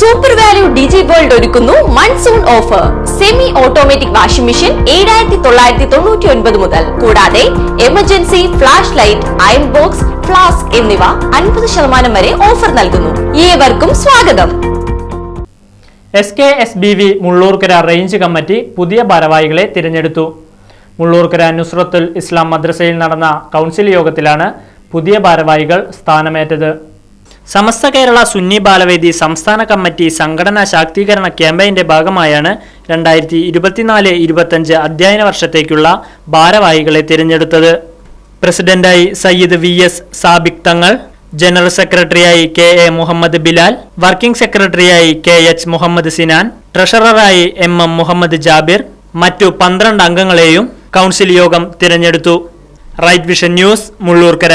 Super value ഡിജി world ഒരുക്കുന്നു. Monsoon offer semi automatic washing machine ഏഴായിരത്തി തൊള്ളായിരത്തി തൊണ്ണൂറ്റി ഒൻപത് മുതൽ. കൂടാതെ emergency flash light iron box flask എന്നിവ അൻപത് ശതമാനം വരെ ഓഫർ നൽകുന്നു. ഏവർക്കും സ്വാഗതം. S K S B V Mullurkara range committee പുതിയ ഭാരവാഹികളെ തിരഞ്ഞെടുത്തു. മുള്ളൂർക്കര നുസ്രത്തുൽ ഇസ്ലാം മദ്രസയിൽ നടന്ന കൗൺസിൽ യോഗത്തിലാണ് പുതിയ ഭാരവാഹികൾ സ്ഥാനമേറ്റത്. സമസ്ത കേരള സുന്നി ബാലവേദി സംസ്ഥാന കമ്മിറ്റി സംഘടനാ ശാക്തീകരണ ക്യാമ്പയിന്റെ ഭാഗമായാണ് രണ്ടായിരത്തി ഇരുപത്തിനാല് ഇരുപത്തഞ്ച് അധ്യയന വർഷത്തേക്കുള്ള ഭാരവാഹികളെ തിരഞ്ഞെടുത്തത്. പ്രസിഡന്റായി Sayyid V S Sabik Thangal general സെക്രട്ടറിയായി K A Muhammad Bilal working സെക്രട്ടറിയായി കെ എച്ച് മുഹമ്മദ് സിനാൻ ട്രഷററായി എം എം മുഹമ്മദ് ജാബിർ മറ്റു പന്ത്രണ്ട് അംഗങ്ങളെയും കൗൺസിൽ യോഗം തിരഞ്ഞെടുത്തു. Right vision news Mullurkara.